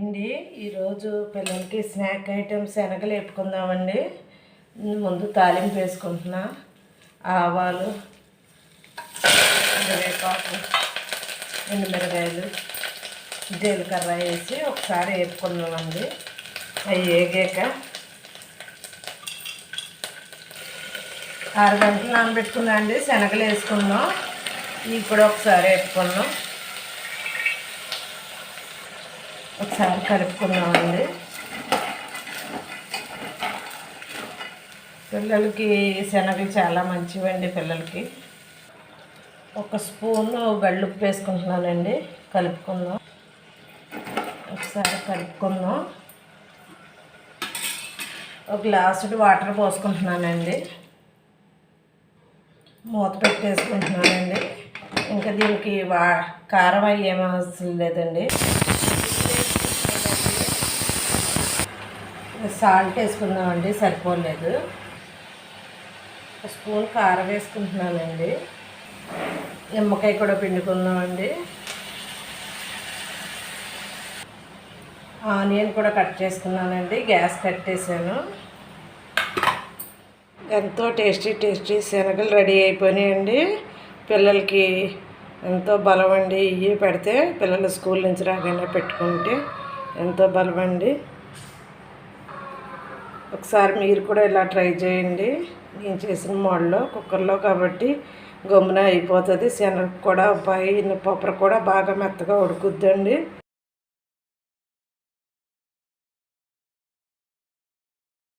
అండి. ఈరోజు పిల్లలకి స్నాక్ ఐటమ్స్ శనగలు వేపుకుందామండి. ముందు తాలింపు వేసుకుంటున్నా. ఆవాలు కరివేపాకు ఎండుమిరకాయలు జీలకర్ర వేసి ఒకసారి వేపుకున్నామండి అవి వేగాక ఆరు గంటలు నానబెట్టుకున్నా అండి. శనగలు వేసుకున్నాం ఇప్పుడు ఒకసారి వేపుకున్నాం ఒకసారి కలుపుకుందామండి పిల్లలకి శనగలు చాలా మంచివండి పిల్లలకి. ఒక స్పూను గళ్ళుప్పు వేసుకుంటున్నానండి. కలుపుకుందాం. ఒకసారి కలుపుకుందాం. ఒక గ్లాసుడు వాటర్ పోసుకుంటున్నానండి. మూత పెట్టేసుకుంటున్నానండి. ఇంకా దీనికి వా కారం అయ్యి అవసరం లేదండి. సాల్ట్ వేసుకుందామండి సరిపోలేదు. స్పూన్ కారం వేసుకుంటున్నానండి. నిమ్మకాయ కూడా పిండుకుందామండి. ఆనియన్ కూడా కట్ చేసుకున్నానండి గ్యాస్ కట్టేసాను ఎంతో టేస్టీ టేస్టీ శనగలు రెడీ అయిపోయినాయండి. పిల్లలకి ఎంతో బలం అండి ఇవి పెడితే పిల్లలు స్కూల్ నుంచి రాగానే పెట్టుకుంటే ఎంతో బలం అండి ఒకసారి మీరు కూడా ఇలా ట్రై చేయండి. నేను చేసిన మోడల్లో కుక్కర్లో కాబట్టి గమ్మున అయిపోతుంది. శనగ కూడా పైన పప్పుర కూడా బాగా మెత్తగా ఉడుకుద్దండి.